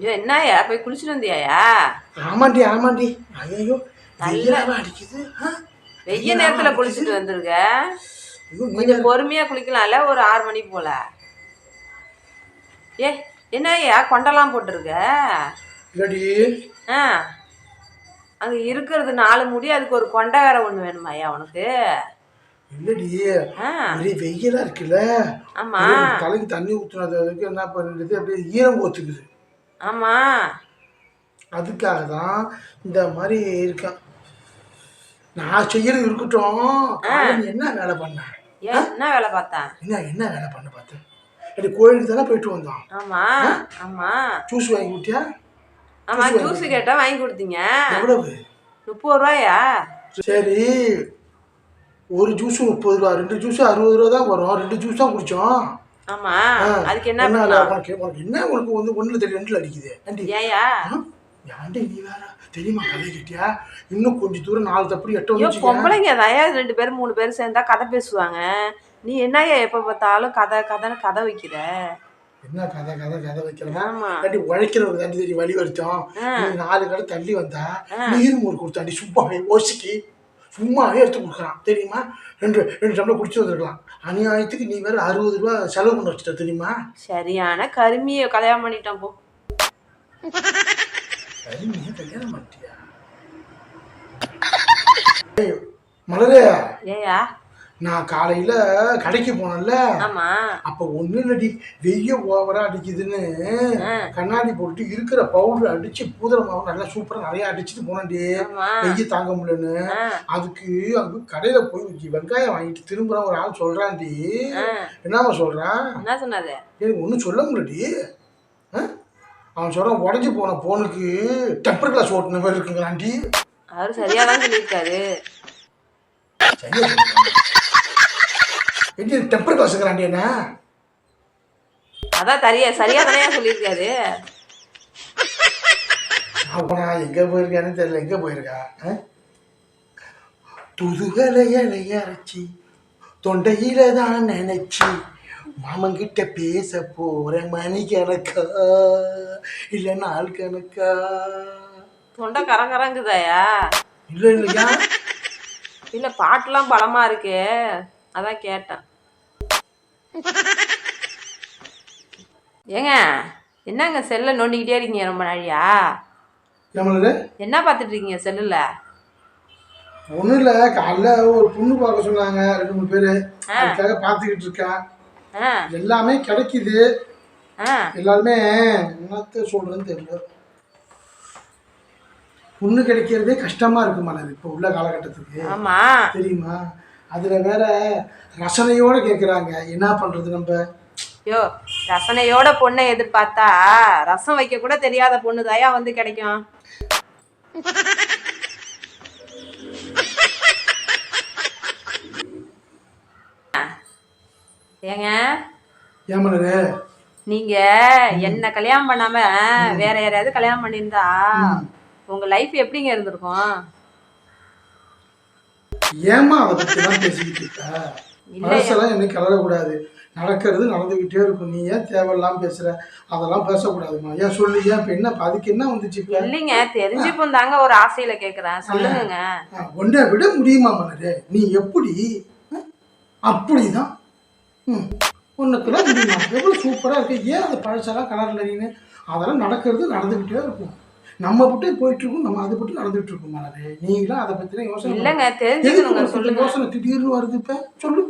ஐயோ என்னய்யா? போய் குளிச்சுட்டு வந்தியாயா ஆமாண்டி ஆமாண்டி. ஐயோ நல்ல- அடிக்குது? வெய்ய நேரத்துல குளிச்சுட்டு வந்திருக்க? கொஞ்சம் பொறுமையா குளிக்கலாம்ல ஒரு ஆறு மணி போல. ஏ என்னய்யா? கொண்டெல்லாம் போட்டிருக்க? ஆ. அங்க இருக்கிறது நாலு முடி அதுக்கு ஒரு கொண்டை வேற ஒண்ணு வேணுமாய்யா உனக்கு? இல்லடி. வெயிலா இருக்குல்ல. ஆமா. தலைக்கு தண்ணி ஊத்துனதுக்கு என்ன பண்ணுறது? அப்படியே ஈரம் போச்சுக்குது ஆமா. அதுக்காக தான் இந்த மாதிரி இருக்கேன் நான் செய்யறது இருக்கட்டும். என்ன வேலை பண்ண? ஏன் என்ன வேலை பார்த்தேன் என்ன என்ன வேலை பண்ண பார்த்தேன் அப்படி கோயிலுக்கு தானே போயிட்டு வந்தோம் ஆமா ஆமா. ஜூஸ் வாங்கி கொடுத்தியா? ஆமா ஜூஸ் கேட்டா வாங்கி கொடுத்தீங்க. எவ்வளவு? முப்பது ரூபாயா? சரி ஒரு ஜூஸ் முப்பது ரூபா ரெண்டு ஜூஸ் அறுபது ரூபா தான் வரும். ரெண்டு ஜூஸ் தான் குடிச்சோம். ஆமா. அதுக்கு என்ன உனக்கு என்ன உனக்கு வந்து ஒன்றில் தெரிய ரெண்டில் அடிக்குது. ஏயா? ஏன்டி நீ வேற? தெரியுமா கதை கேட்டியா? இன்னும் கொஞ்சம் தூரம் நாலு தப்படி எட்ட வந்து பொம்பளைங்க தயா ரெண்டு பேரும் மூணு பேரும் சேர்ந்தா கதை பேசுவாங்க. நீ என்னய்யா எப்ப பார்த்தாலும் கதை கதைன்னு கதை வைக்கிற? என்ன கதை கதை கதை வைக்கிறதா? ஆமா. தாண்டி உழைக்கிறவங்க தாண்டி தெரியும் வழி வருத்தம். நீ நாலு கடை தள்ளி வந்தா நீர் மோர் கொடுத்தாண்டி சும்மாவே ஓசிக்கு. சும்மாவே எடுத்து கொடுக்குறான். தெரியுமா? ரெண்டு ரெண்டு டம்ளர் குடிச்சு வந்திருக்கலாம். அநியாயத்துக்கு நீ வேற அறுபது ரூபா செலவு பண்ண வச்சுட்ட தெரியுமா? சரியான கருமியை கல்யாணம் பண்ணிட்டான் போ. நீ கல்யாணம் பண்ணிட்டியா? மலரே. ஏயா? நான் காலையில கடைக்கு போனேன்ல. ஆமா. அப்ப ஒண்ணு இல்லடி வெய்ய ஓவரா அடிக்குதுன்னு. கண்ணாடி போட்டு இருக்கிற பவுடர் அடிச்சு பூதர மாவு நல்லா சூப்பரா நிறைய அடிச்சுட்டு போனேன்டி. வெய்ய தாங்க முடியலன்னு. அதுக்கு அங்க கடையில போய் வெங்காயம் வாங்கிட்டு திரும்புற ஒரு ஆள் சொல்றான்டி. ஆ. என்னம்மா சொல்றான் என்ன சொன்னாரு? எனக்கு ஒன்றும் சொல்ல முடியலடி. ஆ? அவன் சொல்றான் உடஞ்சி போன போனுக்கு டெம்பர் கிளாஸ் ஓட்டுன மாதிரி இருக்குங்கிறான்டி அவரு சரியா தான் சொல்லியிருக்காரு. சரியா எப்படி டெம்பர் கிளாஸுங்கிறான்டி என்ன? அதான் தரியா சரியா தானே சொல்லியிருக்காரு. அவனா எங்க போயிருக்கான்னு தெரியல. எங்க போயிருக்கா? ஆ? துதுகலை அரைச்சி தொண்டையில தான் நினைச்சி மாமங்கிட்ட பேச போறேன் மணி கணக்கா? இல்ல நாள் கணக்கா? தொண்டை கரங்கரங்குதாயா இல்ல இல்லையா? இல்ல பாட்டுலாம் பலமா இருக்கே. அதான் கேட்டேன். ஏங்க என்னங்க செல்ல நோண்டிக்கிட்டே இருக்கீங்க ரொம்ப நாழியா? என்ன பார்த்துட்டு இருக்கீங்க செல்லுல? ஒன்றும் இல்லை காலைல ஒரு பொண்ணு பார்க்க சொன்னாங்க ரெண்டு மூணு பேர். அதுக்காக பார்த்துக்கிட்டு இருக்கேன். எல்லாமே கிடைக்குது. எல்லாருமே என்னத்த சொல்றதுன்னு தெரியல. பொண்ணு கிடைக்கிறதே கஷ்டமா இருக்கு மலர் இப்போ உள்ள காலகட்டத்துக்கு. ஆமா. தெரியுமா? அதுல வேற ரசனையோட கேக்குறாங்க. என்ன பண்றது நம்ம? யோ ரசனையோட பொண்ணை எதிர்பார்த்தா ரசம் வைக்க கூட தெரியாத பொண்ணு தாயா வந்து கிடைக்கும். ஏங்க? ஏன் நீங்க என்ன கல்யாணம் பண்ணாம வேற யாரையாவது கல்யாணம் பண்ணியிருந்தா உங்க லைஃப் எப்படிங்க இருந்திருக்கும்? ஏமா அதை பத்தி தான் பேசிக்கிட்டு இருக்க. மனசெல்லாம் என்னை கிளறக்கூடாது நடக்கிறது நடந்துகிட்டே இருக்கும். நீ ஏன் தேவையில்லாம பேசுற? அதெல்லாம் பேசக்கூடாதுமா ஏன் சொல்லு? ஏன் இப்ப என்ன? அதுக்கு என்ன வந்துச்சு இப்ப? இல்லைங்க தெரிஞ்சுக்கும் தாங்க. ஒரு ஆசையில கேக்குறேன். சொல்லுங்க உன்னை விட முடியுமா மலரு நீ எப்படி? அப்படிதான். ம். உனக்குலாம் முடியுமா? எவ்வளோ சூப்பராக இருக்கு. ஏன் அந்த பழசெல்லாம் கலரில் நீனு? அதெல்லாம் நடக்கிறது நடந்துக்கிட்டே இருக்கும். நம்ம விட்டு போயிட்டு இருக்கும் நம்ம அதை விட்டு நடந்துகிட்டு இருக்கோம் மலரு. நீங்களாம் அதை பற்றின யோசனை இல்லைங்க தெரிஞ்சுக்கணுங்க சொல்லுங்க. யோசனை திடீர்னு வருது இப்போ? சொல்லு.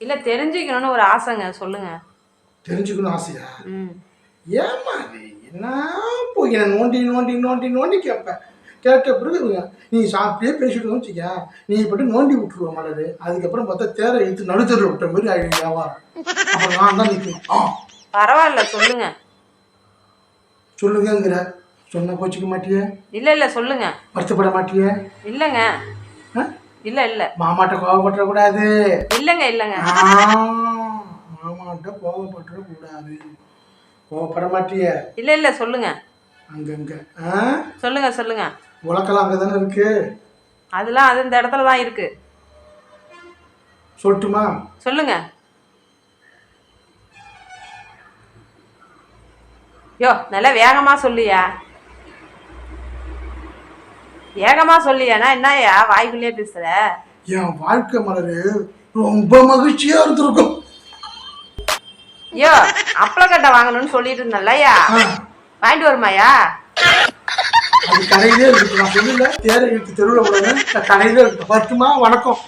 இல்ல தெரிஞ்சுக்கணும்னு ஒரு ஆசைங்க சொல்லுங்க. தெரிஞ்சுக்கணும் ஆசையா? ஏமா என்ன போய் என்ன நோண்டி நோண்டி நோண்டி நோண்டி கேட்பேன் கேட்ட பிறகு நீ சாப்பிட்டே பேசிட்டு வச்சுக்க நீ இப்படி நோண்டி விட்டுருவ மலரு. அதுக்கப்புறம் பார்த்தா தேரை இழுத்து நடுத்தரில் விட்ட மாதிரி ஆகிடும் வியாபாரம். அப்புறம் நான் தான் நிற்கணும் பரவாயில்ல சொல்லுங்க. சொல்லுங்கங்கிற. சொன்ன கோச்சிக்க மாட்டியே? இல்ல இல்ல சொல்லுங்க. வருத்தப்பட மாட்டியே? இல்லைங்க? இல்ல இல்ல. மாமாட்ட கோவப்பட்டுறக்கூடாது இல்லைங்க இல்லைங்க. ஆ, மாமாட்ட கோவப்பட்டுறக்கூடாது கோவப்பட மாட்டியே? இல்ல இல்ல சொல்லுங்க. அங்கங்க. சொல்லுங்க சொல்லுங்க. உலக்கெல்லாம் அங்கே தானே இருக்கு? அதெல்லாம் அது இந்த இடத்துல தான் இருக்கு. சொல்லட்டுமா? சொல்லுங்க. யோ நல்லா வேகமா சொல்லியா? வேகமா சொல்லியானா என்னய்யா வாய்க்குள்ளேயே பேசுற? என் வாழ்க்கை மலரு ரொம்ப மகிழ்ச்சியா இருந்திருக்கும். ஐயோ அப்பளக்கட்டை வாங்கணும்னு சொல்லிட்டு இருந்தேன்லய்யா. ஆ, வாங்கிட்டு வருமாயா அது கடையிலே இருக்கு. நான் சொல்லல தேரை இழுத்து தெருவில் விடுங்க கடையிலே இருக்கு. பத்துமா? வணக்கம்.